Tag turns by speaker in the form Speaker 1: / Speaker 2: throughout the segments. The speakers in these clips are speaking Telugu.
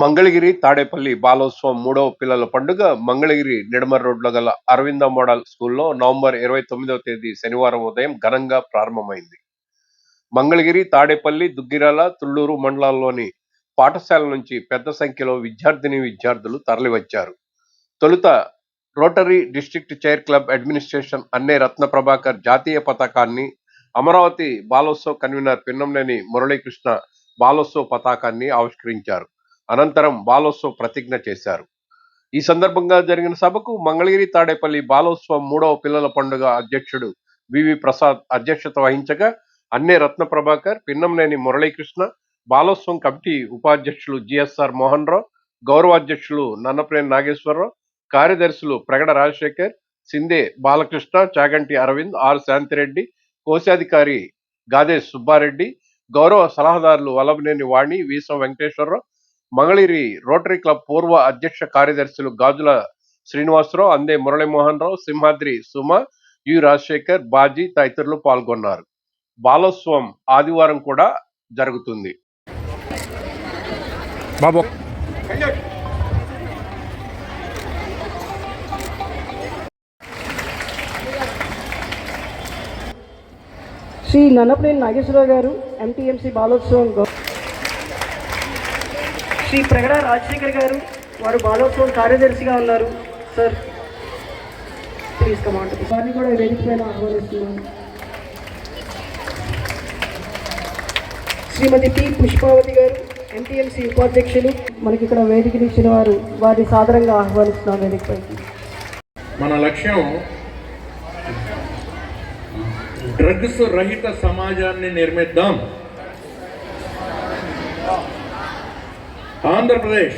Speaker 1: మంగళగిరి తాడేపల్లి బాలోత్సవం మూడవ పిల్లల పండుగ మంగళగిరి నిడమర్ రోడ్లో గల అరవింద మోడల్ స్కూల్లో నవంబర్ ఇరవై తొమ్మిదవ తేదీ శనివారం ఉదయం ఘనంగా ప్రారంభమైంది. మంగళగిరి తాడేపల్లి దుగ్గిరాల తుళ్ళూరు మండలాల్లోని పాఠశాల నుంచి పెద్ద సంఖ్యలో విద్యార్థిని విద్యార్థులు తరలివచ్చారు. తొలుత rotary district chair club administration Anne Ratna Prabhakar జాతీయ పతాకాన్ని అమరావతి బాలోత్సవ్ కన్వీనర్ పిన్నంనేని మురళీకృష్ణ బాలోత్సవ పతాకాన్ని ఆవిష్కరించారు. అనంతరం బాలోత్సవ ప్రతిజ్ఞ చేశారు. ఈ సందర్భంగా జరిగిన సభకు మంగళగిరి తాడేపల్లి బాలోత్సవం మూడవ పిల్లల పండుగ అధ్యక్షుడు వివి ప్రసాద్ అధ్యక్షత వహించగా అన్నే రత్న ప్రభాకర్ పిన్నంనేని మురళీకృష్ణ బాలోత్సవం కమిటీ ఉపాధ్యక్షులు జిఎస్ఆర్ మోహన్ రావు గౌరవాధ్యక్షులు నన్నప్రేని నాగేశ్వరరావు కార్యదర్శులు ప్రగడ రాజశేఖర్ సిందే బాలకృష్ణ చాగంటి అరవింద్ ఆర్ శాంతిరెడ్డి కోశాధికారి గాదే సుబ్బారెడ్డి గౌరవ సలహాదారులు వల్లభనేని వాణి వీసం వెంకటేశ్వరరావు మంగళగిరి రోటరీ క్లబ్ పూర్వ అధ్యక్ష కార్యదర్శులు గాజుల శ్రీనివాసరావు అందే మురళీమోహన్ రావు సింహాద్రి సుమ యు రాజశేఖర్ బాజీ తదితరులు పాల్గొన్నారు. బాలోత్సవం ఆదివారం కూడా జరుగుతుంది.
Speaker 2: బాబు.
Speaker 3: శ్రీ నన్నపనేని నాగేశ్వరరావు గారు ఎంటీఎంసీ బాలోత్సవం శ్రీ ప్రగడ రాజశేఖర్ గారు వారు బాలోత్సవం కార్యదర్శిగా ఉన్నారు. సార్ ప్లీజ్ కమాండ్ వారిని కూడా వేదిక పైన ఆహ్వానిస్తున్నాను శ్రీమతి పి. పుష్పావతి గారు ఎంటీఎంసీ ఉపాధ్యక్షులు మనకి ఇక్కడ వేదికని ఇచ్చిన వారు వారిని సాదరంగా ఆహ్వానిస్తున్నాం వేదిక పైకి.
Speaker 4: మన లక్ష్యం డ్రగ్స్ రహిత సమాజాన్ని నిర్మిద్దాం. ఆంధ్రప్రదేశ్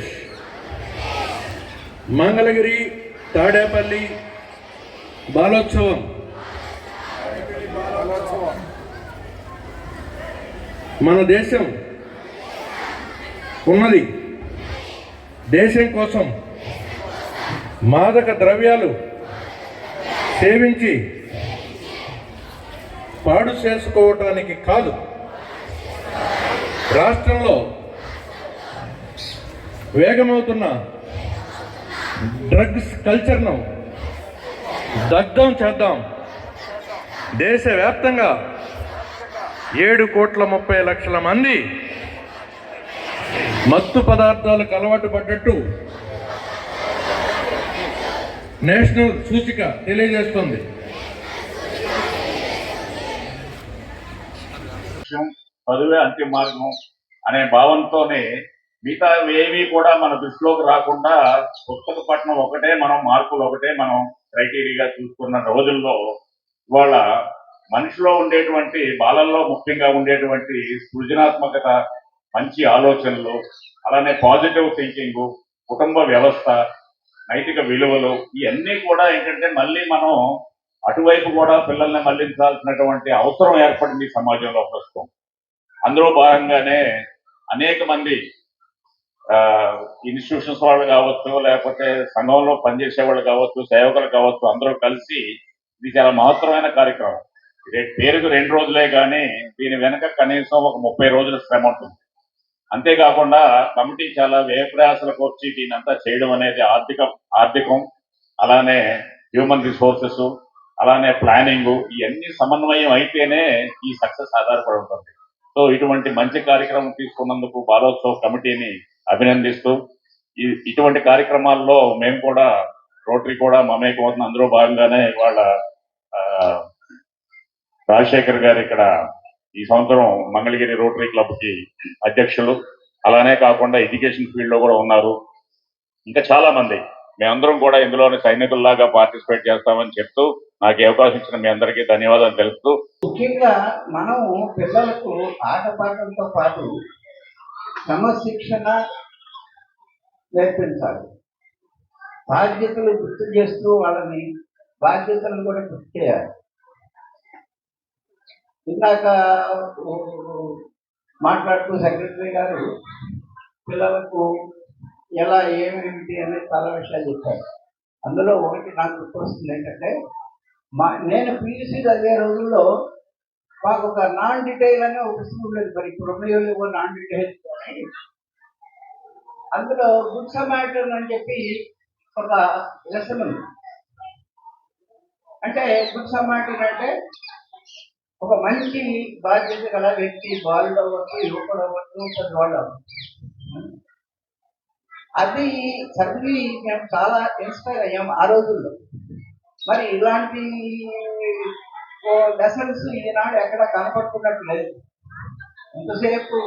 Speaker 4: మంగళగిరి తాడేపల్లి బాలోత్సవం. మన దేశం ఉన్నది. దేశం కోసం మాదక ద్రవ్యాలు సేవించి పాడు చేసుకోవటానికి కాదు. రాష్ట్రంలో వేగమవుతున్న డ్రగ్స్ కల్చర్ను దగ్ధం చేద్దాం. దేశవ్యాప్తంగా ఏడు కోట్ల ముప్పై లక్షల మంది మత్తు పదార్థాలకు అలవాటు పడ్డట్టు నేషనల్ సూచిక తెలియజేస్తుంది.
Speaker 5: పదివే అంతిమ మార్గం అనే భావంతోనే మిగతా ఏవి కూడా మన దృష్టిలోకి రాకుండా పుస్తక పట్టణం ఒకటే మనం మార్కులు ఒకటే మనం క్రైటీరియాగా చూసుకున్న రోజుల్లో ఇవాళ మనిషిలో ఉండేటువంటి బాలల్లో ముఖ్యంగా ఉండేటువంటి సృజనాత్మకత మంచి ఆలోచనలు అలానే పాజిటివ్ థింకింగ్ కుటుంబ వ్యవస్థ నైతిక విలువలు ఇవన్నీ కూడా ఏంటంటే మళ్ళీ మనం అటువైపు కూడా పిల్లల్ని మళ్ళించాల్సినటువంటి అవసరం ఏర్పడింది ఈ సమాజంలో ప్రస్తుతం. అందులో భాగంగానే అనేక మంది ఇన్స్టిట్యూషన్స్ వాళ్ళు కావచ్చు లేకపోతే సంఘంలో పనిచేసే వాళ్ళు కావచ్చు సేవకులు కావచ్చు అందరూ కలిసి ఇది చాలా మహత్తరమైన కార్యక్రమం. పేరుకు రెండు రోజులే కానీ దీని వెనక కనీసం ఒక ముప్పై రోజుల శ్రమ ఉంటుంది. అంతేకాకుండా కమిటీ చాలా వ్యయ ప్రయాసలకు వచ్చి దీని అంతా చేయడం అనేది ఆర్థిక ఆర్థికం అలానే హ్యూమన్ రిసోర్సెస్ అలానే ప్లానింగ్ ఇవన్నీ సమన్వయం అయితేనే ఈ సక్సెస్ ఆధారపడి ఉంటుంది. సో ఇటువంటి మంచి కార్యక్రమం తీసుకున్నందుకు బాలోత్సవ్ కమిటీని అభినందిస్తూ ఇటువంటి కార్యక్రమాల్లో మేము కూడా రోటరీ కూడా మమేకమవుతున్న అందులో భాగంగానే ఇవాళ రాజశేఖర్ గారు ఇక్కడ ఈ సంవత్సరం మంగళగిరి రోటరీ క్లబ్కి అధ్యక్షులు. అలానే కాకుండా ఎడ్యుకేషన్ ఫీల్డ్లో కూడా ఉన్నారు. ఇంకా చాలా మంది మేమందరం కూడా ఇందులోనే సైనికుల్లాగా పార్టిసిపేట్ చేస్తామని చెప్తూ నాకు అవకాశం ఇచ్చిన మీ అందరికీ ధన్యవాదాలు తెలుపుతూ.
Speaker 6: ముఖ్యంగా మనం పిల్లలకు ఆటపాటలతో పాటు క్రమశిక్షణ నేర్పించాలి. బాధ్యతలు గుర్తు చేస్తూ వాళ్ళని బాధ్యతలను కూడా గుర్తు చేయాలి. ఇందాక మాట్లాడుతూ సెక్రటరీ గారు పిల్లలకు ఎలా ఏమేమిటి అనేది చాలా విషయాలు చెప్పారు. అందులో ఒకటి నాకు గుర్తొస్తుంది ఏంటంటే మా నేను పీయూసీ చదివే రోజుల్లో మాకు ఒక నాన్ డీటెయిల్ అనే ఒక పుస్తకం లేదు మరి ఇప్పుడు నాన్ డీటెయిల్ అందులో గుడ్ సమాటన్ అని చెప్పి ఒక లెసన్ ఉంది. అంటే గుడ్ సమాటన్ అంటే ఒక మంచి బాధ్యత గల వ్యక్తి బాలుడు అవ్వచ్చు యువకుడు అవ్వచ్చు పెద్దవాళ్ళు అవ్వచ్చు. అది చదివి మేము చాలా ఇన్స్పైర్ అయ్యాం ఆ రోజుల్లో. మరి ఇలాంటి లెసన్స్ ఈనాడు ఎక్కడ కనపడుతున్నట్టు లేదు. ఎంతసేపు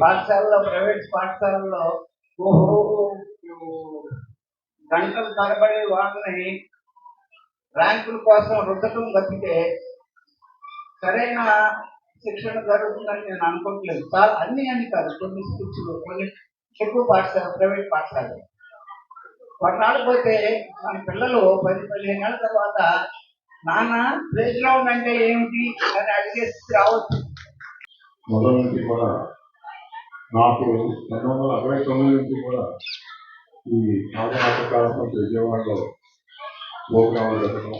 Speaker 6: పాఠశాలలో ప్రైవేట్ పాఠశాలలో ఓహో గంటలు తరబడి వాళ్ళని ర్యాంకుల కోసం రుద్దటం తప్పితే సరైన శిక్షణ జరుగుతుందని నేను అనుకోవట్లేదు చాలా అన్ని అని కాదు కొన్ని స్కూల్స్లో కొన్ని ఎక్కువ పాఠశాల ప్రైవేట్ పాఠశాల కొన్నాళ్ళు పోతే మన పిల్లలు పది పదిహేను ఏళ్ళ తర్వాత నాన్న ప్లే గ్రౌండ్ అంటే ఏమిటి? అని అడిగేసి రావచ్చు.
Speaker 7: మొదటి నుంచి కూడా నాకు పంతొమ్మిది వందల అరవై తొమ్మిది నుంచి కూడా ఈ నాటకాల విజయవాడలో ప్రోగ్రాంలు పెట్టడం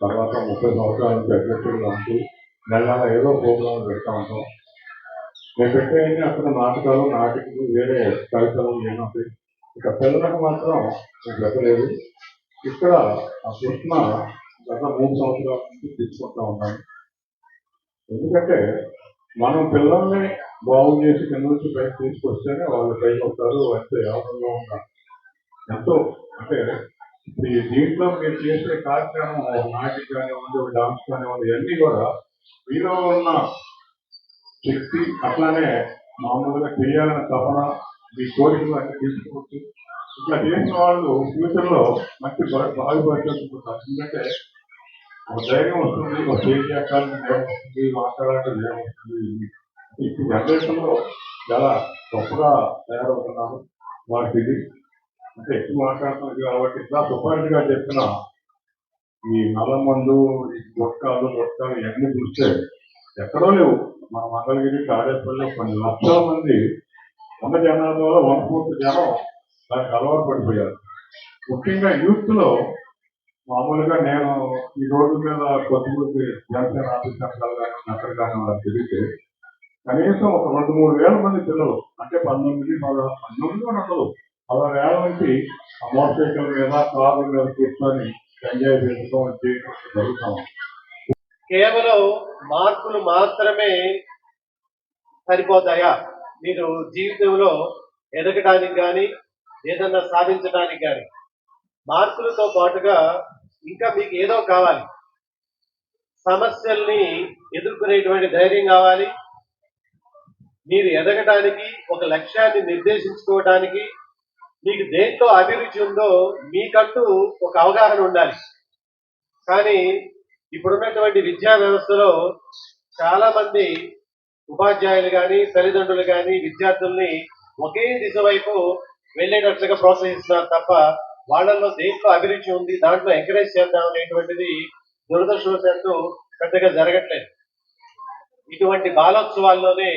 Speaker 7: తర్వాత ముప్పై సంవత్సరాల నుంచి అధ్యక్షుడిగా ఉంటూ నెల ఏదో ప్రోగ్రాంలు పెడతా ఉంటాం. నేను పెట్టేయని అక్కడ నాటకాలు నాటికలు వేరే కవితలు ఏమంటాయి ఇక పిల్లలకు మాత్రం నేను పెట్టలేదు ఇక్కడ ఆ కృష్ణ గత మూడు సంవత్సరాల నుంచి తీసుకుంటా ఉన్నాను. ఎందుకంటే మనం పిల్లల్ని బాగు చేసి కింద నుంచి పైకి తీసుకొస్తేనే వాళ్ళు పైకి వస్తారు అంతే ఆనందంగా ఉంటారు. ఎంతో అంటే ఇప్పుడు ఈ దీంట్లో మీరు చేసే కార్యక్రమం ఒక నాటిక కానివ్వండి ఒక డాన్స్ కానివ్వండి ఇవన్నీ కూడా మీలో ఉన్న శక్తి అట్లానే మామూలుగా చేయాలన్న తపన మీ కోరికలు అన్ని తీసుకోవచ్చు ఇట్లా చేసిన వాళ్ళు ఫ్యూచర్లో మంచి బా- ఎందుకంటే ఒక ధైర్యం వస్తుంది ఒక స్టేజ్ ఏమవుతుంది మాట్లాడాలని ఏమవుతుంది ఇప్పుడు జనరేషన్లో చాలా గొప్పగా తయారవుతున్నారు వారికి ఇది అంటే ఎక్కువ మాట్లాడుతున్నారు కాబట్టి ఇట్లా సుపారెడ్డి చెప్పిన ఈ నల్లమందు ఈ గుట్కాలు గుట్కాలు ఇవన్నీ చూస్తే ఎక్కడో లేవు. మన మంగళగిరి తాడేపల్లిలో కొన్ని లక్షల మంది వంట జనాల ద్వారా వన్ ఫోర్త్ జనం దానికి అలవాటు పడిపోయారు. ముఖ్యంగా యూత్లో మామూలుగా నేను ఈ రోడ్డు మీద కొద్దిమంది జనసేన ఆఫీసర్ కానీ అక్కడ కానీ వాళ్ళకి తెలిస్తే కనీసం ఒక రెండు మూడు వేల మంది పిల్లలు అంటే పంతొమ్మిది పంతొమ్మిది ఉండదు పదహారు వేల నుంచి మోటార్ సైకిల్ మీద కార్ల మీద కూర్చొని ఎంజాయ్ చేసుకోవడం చేయడం జరుగుతాం.
Speaker 1: కేవలం మార్కులు మాత్రమే సరిపోతాయా? మీరు జీవితంలో ఎదగడానికి కానీ ఏదన్నా సాధించడానికి కానీ మార్కులతో పాటుగా ఇంకా మీకు ఏదో కావాలి. సమస్యల్ని ఎదుర్కొనేటువంటి ధైర్యం కావాలి. మీరు ఎదగడానికి ఒక లక్ష్యాన్ని నిర్దేశించుకోవడానికి మీకు దేంట్లో అభిరుచి ఉందో మీకంటూ ఒక అవగాహన ఉండాలి. కానీ ఇప్పుడున్నటువంటి విద్యా వ్యవస్థలో చాలా మంది ఉపాధ్యాయులు కానీ తల్లిదండ్రులు కానీ విద్యార్థుల్ని ఒకే దిశ వైపు వెళ్ళేటట్లుగా ప్రోత్సహిస్తున్నారు తప్ప వాళ్ళల్లో దేంట్లో అభిరుచి ఉంది దాంట్లో ఎంకరేజ్ చేద్దాం అనేటువంటిది దురదృష్టవశాత్తు పెద్దగా జరగట్లేదు. ఇటువంటి బాలోత్సవాల్లోనే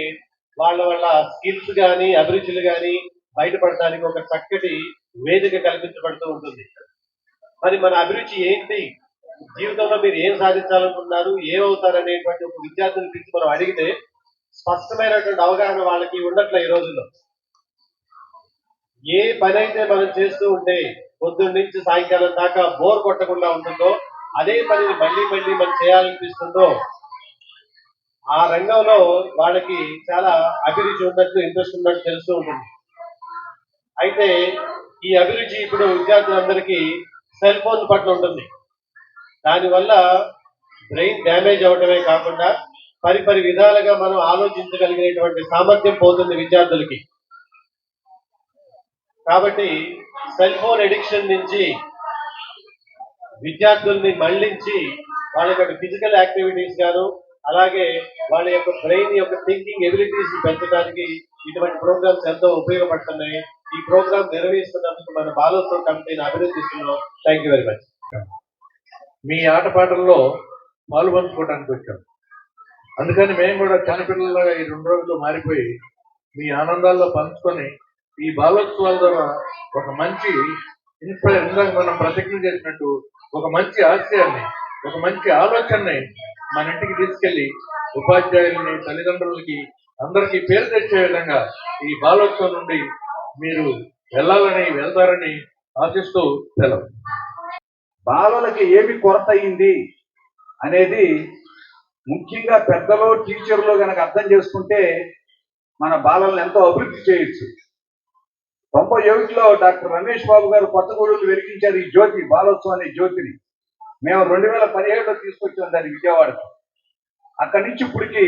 Speaker 1: వాళ్ళ వాళ్ళ స్కిల్స్ కానీ అభిరుచులు కానీ బయటపడడానికి ఒక చక్కటి వేదిక కల్పించబడుతూ ఉంటుంది. మరి మన అభిరుచి ఏంటి? జీవితంలో మీరు ఏం సాధించాలనుకుంటున్నారు? ఏమవుతారు అనేటువంటి ఒక విద్యార్థుల గురించి మనం అడిగితే స్పష్టమైనటువంటి అవగాహన వాళ్ళకి ఉండట్లే ఈ రోజుల్లో. ఏ పని అయితే మనం చేస్తూ ఉంటే పొద్దున్న నుంచి సాయంకాలం దాకా బోర్ కొట్టకుండా ఉంటుందో అదే పనిని మళ్ళీ మళ్ళీ మనం చేయాలనిపిస్తుందో ఆ రంగంలో వాళ్ళకి చాలా అభిరుచి ఉన్నట్టు ఇంట్రెస్ట్ ఉన్నట్టు తెలుస్తూ ఉంటుంది. అయితే ఈ అభిరుచి ఇప్పుడు విద్యార్థులందరికీ సెల్ ఫోన్ పట్ల ఉంటుంది. దానివల్ల బ్రెయిన్ డ్యామేజ్ అవడమే కాకుండా పరిపరి విధాలుగా మనం ఆలోచించగలిగినటువంటి సామర్థ్యం పోతుంది విద్యార్థులకి. కాబట్టి సెల్ ఫోన్ ఎడిక్షన్ నుంచి విద్యార్థుల్ని మళ్ళించి వాళ్ళ యొక్క ఫిజికల్ యాక్టివిటీస్ గాను అలాగే వాళ్ళ యొక్క బ్రెయిన్ యొక్క థింకింగ్ ఎబిలిటీస్ పెంచడానికి ఇటువంటి ప్రోగ్రామ్స్ ఎంతో ఉపయోగపడుతున్నాయి. ఈ ప్రోగ్రామ్ నిర్వహిస్తున్నందుకు మన బాలోత్సవ కమిటీని అభినందిస్తున్నాం. థ్యాంక్ యూ వెరీ మచ్
Speaker 4: మీ ఆటపాటల్లో పాల్పంచుకోవడానికి వచ్చాం. అందుకని మేము కూడా చిన్నపిల్లలుగా ఈ రెండు రోజులు మారిపోయి మీ ఆనందాల్లో పంచుకొని ఈ బాలోత్సవాల ద్వారా ఒక మంచి ఇన్స్పైర్ ఇందాక మనం ప్రతిజ్ఞ చేసినట్టు ఒక మంచి ఆశయాన్ని ఒక మంచి ఆలోచనని మన ఇంటికి తీసుకెళ్ళి ఉపాధ్యాయుల్ని తల్లిదండ్రులకి అందరికీ పేరు తెచ్చే విధంగా ఈ బాలోత్సవం నుండి మీరు వెళ్ళాలని వెళ్తారని ఆశిస్తూ సెలవు.
Speaker 8: బాలలకి ఏమి కొరత అయింది అనేది ముఖ్యంగా పెద్దలు టీచర్లు కనుక అర్థం చేసుకుంటే మన బాలలను ఎంతో అభివృద్ధి చేయొచ్చు. తొంభై ఒకటిలో డాక్టర్ రమేష్ బాబు గారు కొత్త గూడూరు వెలిగించారు ఈ జ్యోతి బాలోత్సవం అనే జ్యోతిని. మేము రెండు వేల పదిహేడులో తీసుకొచ్చాం దాన్ని విజయవాడకు అక్కడి నుంచి ఇప్పటికి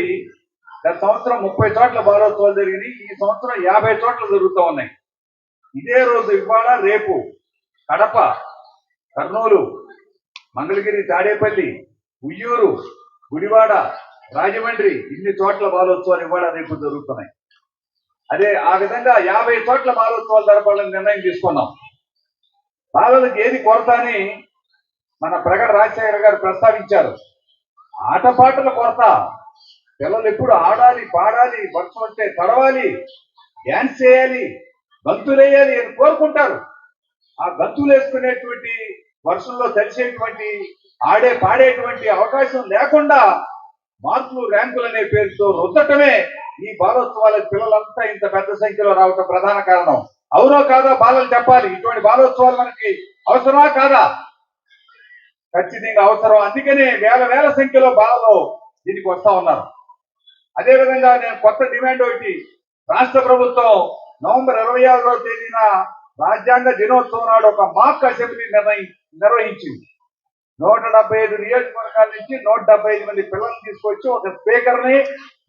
Speaker 8: గత సంవత్సరం ముప్పై చోట్ల బాలోత్సవాలు జరిగినాయి. ఈ సంవత్సరం యాభై చోట్ల జరుగుతూ ఉన్నాయి. ఇదే రోజు ఇవాళ రేపు కడప కర్నూలు మంగళగిరి తాడేపల్లి ఉయ్యూరు గుడివాడ రాజమండ్రి ఇన్ని చోట్ల బాలోత్సవాలు ఇవాళ రేపు జరుగుతున్నాయి. అదే ఆ విధంగా యాభై చోట్ల బాలోత్సవాలు జరపాలని నిర్ణయం తీసుకున్నాం. బాలలకు ఏది కొరత అని మన ప్రగడ రాజశేఖర గారు ప్రస్తావించారు. ఆటపాటల కొరత. పిల్లలు ఎప్పుడు ఆడాలి పాడాలి వర్షం వస్తే తడవాలి డ్యాన్స్ చేయాలి గంతులేయాలి అని కోరుకుంటారు. ఆ గంతులు వేసుకునేటువంటి వర్షంలో తెలిసేటువంటి ఆడే పాడేటువంటి అవకాశం లేకుండా మార్కులు ర్యాంకులు అనే పేరుతో రుద్దటమే ఈ బాలోత్సవాలకు పిల్లలంతా ఇంత పెద్ద సంఖ్యలో రావటం ప్రధాన కారణం. అవునో కాదో బాలలు చెప్పాలి. ఇటువంటి బాలోత్సవాలు మనకి అవసరమా కాదా? ఖచ్చితంగా అవసరం. అందుకనే వేల వేల సంఖ్యలో బాలలు దీనికి వస్తా ఉన్నారు. అదే విధంగా నేను కొత్త డిమాండ్ ఒకటి. రాష్ట్ర ప్రభుత్వం నవంబర్ ఇరవై ఆరో తేదీన రాజ్యాంగ దినోత్సవం నాడు ఒక మాక్ అసెంబ్లీ నిర్ణయి నిర్వహించింది. నూట డెబ్బై ఐదు నియోజకవర్గాల నుంచి నూట డెబ్బై ఐదు మంది పిల్లల్ని తీసుకొచ్చి ఒక స్పీకర్ని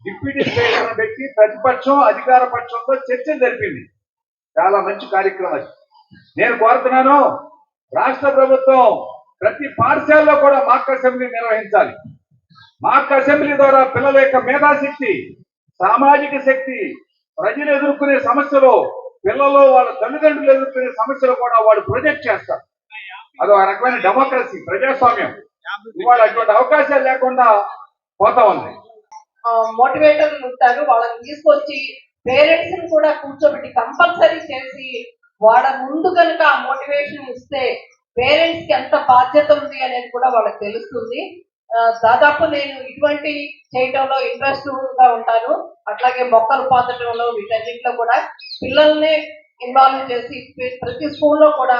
Speaker 8: డిప్యూటీ స్పీకర్ పెట్టి ప్రతిపక్షం అధికార పక్షంతో చర్చ జరిపింది. చాలా మంచి కార్యక్రమం అది. నేను కోరుతున్నాను రాష్ట్ర ప్రభుత్వం ప్రతి పాఠశాలలో కూడా మాక్ అసెంబ్లీ నిర్వహించాలి. మాక్ అసెంబ్లీ ద్వారా పిల్లల యొక్క మేధాశక్తి సామాజిక శక్తి ప్రజలు ఎదుర్కొనే సమస్యలు పిల్లలు వాళ్ళ తల్లిదండ్రులు ఎదుర్కొనే సమస్యలు కూడా వాళ్ళు ప్రొజెక్ట్ చేస్తారు. అది ఆ రకమైన డెమోక్రసీ ప్రజాస్వామ్యం. ఇవాళ అటువంటి అవకాశాలు లేకుండా పోతా ఉంది.
Speaker 9: మోటివేటర్లు ఉంటారు. వాళ్ళని తీసుకొచ్చి పేరెంట్స్ని కూడా కూర్చోబెట్టి కంపల్సరీ చేసి వాళ్ళ ముందు కనుక ఆ మోటివేషన్ ఇస్తే పేరెంట్స్కి ఎంత బాధ్యత ఉంది అనేది కూడా వాళ్ళకి తెలుస్తుంది. దాదాపు నేను ఇటువంటి చేయటంలో ఇంట్రెస్ట్గా ఉంటాను. అట్లాగే మొక్కలు పాతటంలో వీటన్నింటిలో కూడా పిల్లల్ని ఇన్వాల్వ్ చేసి ప్రతి స్కూల్లో కూడా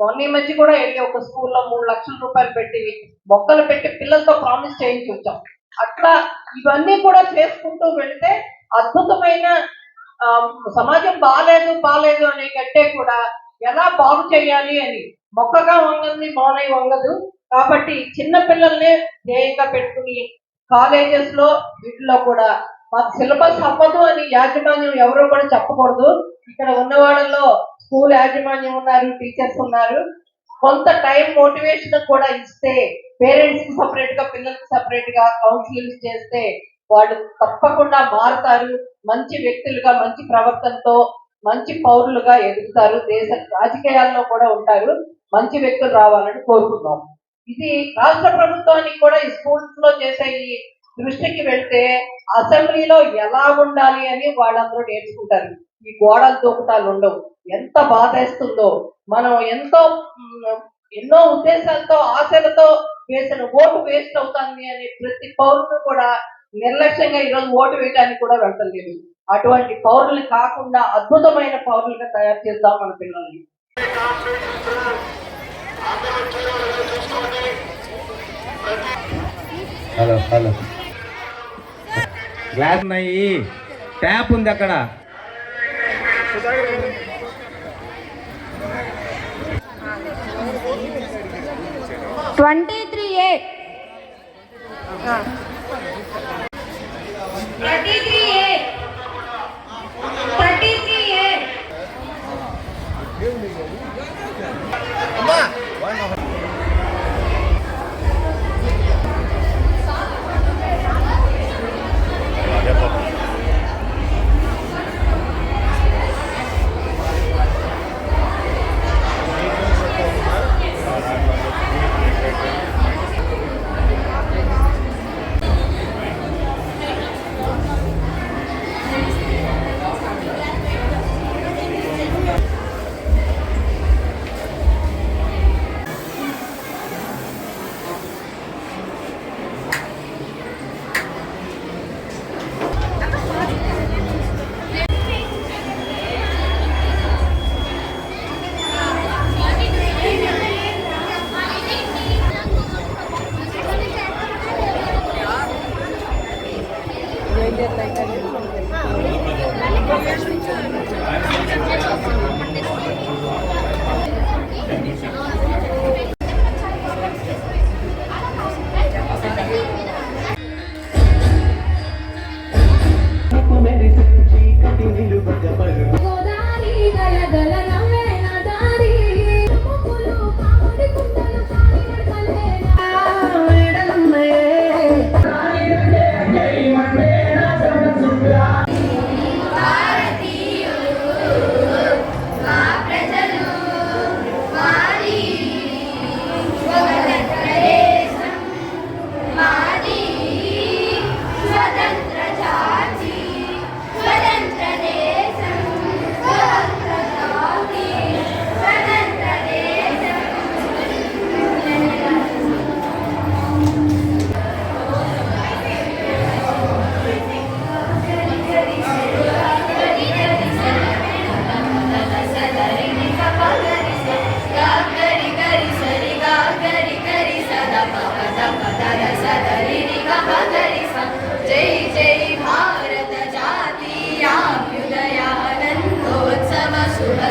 Speaker 9: మొన్న మధ్య కూడా వెళ్ళి ఒక స్కూల్లో మూడు లక్షల రూపాయలు పెట్టి మొక్కలు పెట్టి పిల్లలతో ప్రామిస్ చేయించి వచ్చాం. అట్లా ఇవన్నీ కూడా చేసుకుంటూ వెళ్తే అద్భుతమైన సమాజం బాగాలేదు బాగాలేదు అనే కంటే కూడా ఎలా బాగు చేయాలి అని మొక్కగా వంగంది మౌనై వంగదు. కాబట్టి చిన్న పిల్లల్ని ధ్యేయంగా పెట్టుకుని కాలేజెస్లో వీటిలో కూడా మాకు సిలబస్ అవ్వదు అని యాజమాన్యం ఎవరు కూడా చెప్పకూడదు. ఇక్కడ ఉన్న వాళ్ళలో స్కూల్ యాజమాన్యం ఉన్నారు టీచర్స్ ఉన్నారు. కొంత టైం మోటివేషన్ కూడా ఇస్తే పేరెంట్స్కి సపరేట్గా పిల్లలకి సపరేట్గా కౌన్సిలింగ్ చేస్తే వాళ్ళు తప్పకుండా మారుతారు. మంచి వ్యక్తులుగా మంచి ప్రవర్తనతో మంచి పౌరులుగా ఎదుగుతారు. దేశ రాజకీయాల్లో కూడా ఉంటారు. మంచి వ్యక్తులు రావాలని కోరుకుందాం ఇది రాష్ట్ర ప్రభుత్వానికి కూడా ఈ స్కూల్స్లో చేసే ఈ దృష్టికి వెళ్తే అసెంబ్లీలో ఎలా ఉండాలి అని వాళ్ళందరూ నేర్చుకుంటారు. ఈ గోడలు దూకుతాలు ఉండవు. ఎంత బాధేస్తుందో మనం ఎంతో ఎన్నో ఉద్దేశాలతో ఆశలతో వేసిన ఓటు వేస్ట్ అవుతుంది అని ప్రతి పౌరుడు కూడా నిర్లక్ష్యంగా ఈరోజు ఓటు వేయడానికి కూడా వెళ్ళలేదు అటువంటి పౌరులు కాకుండా అద్భుతమైన పౌరులుగా తయారు చేద్దాం మన పిల్లల్ని.
Speaker 10: Hello hello. గ్లాస్ ఉన్నాయి. ట్యాప్ ఉంది అక్కడ.
Speaker 11: Twenty three A thirty three A thirty three A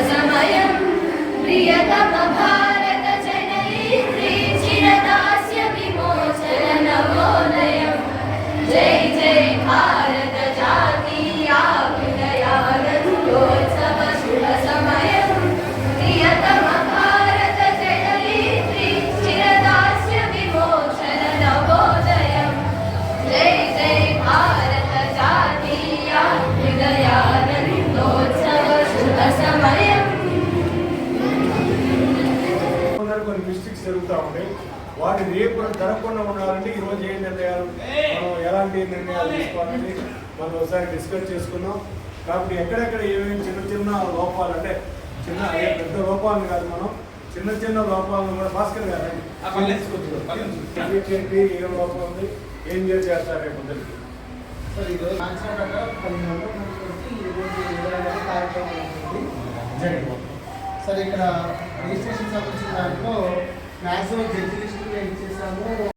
Speaker 11: సమయం ప్రియతమ భారత జనయిత్రి చిరదాస్య విమోచన నవోదయం జై జై భారత
Speaker 12: కొన్ని మిస్టేక్స్ జరుగుతూ ఉంటాయి వాటి రేపు జరగకుండా ఉండాలంటే ఈ రోజు ఏం నిర్ణయాలు? మనం ఎలాంటి నిర్ణయాలు తీసుకోవాలని మనం ఒకసారి డిస్కస్ చేసుకున్నాం కాబట్టి ఎక్కడెక్కడ ఏమేమి చిన్న చిన్న లోపాలు అంటే చిన్న పెద్ద లోపాలు కాదు మనం. చిన్న చిన్న లోపాలను కూడా భాస్కర్ గారు ఏంటి ఏం లోపం ఉంది ఏం చేసి చేస్తారు రేపు
Speaker 13: సార్ ఈరోజు ఈరోజు సార్ ఇక్కడ రిజిస్ట్రేషన్ సంబంధించిన దాంట్లో మ్యాక్సిమం జడ్జి లిస్టులు ఇచ్చేసాము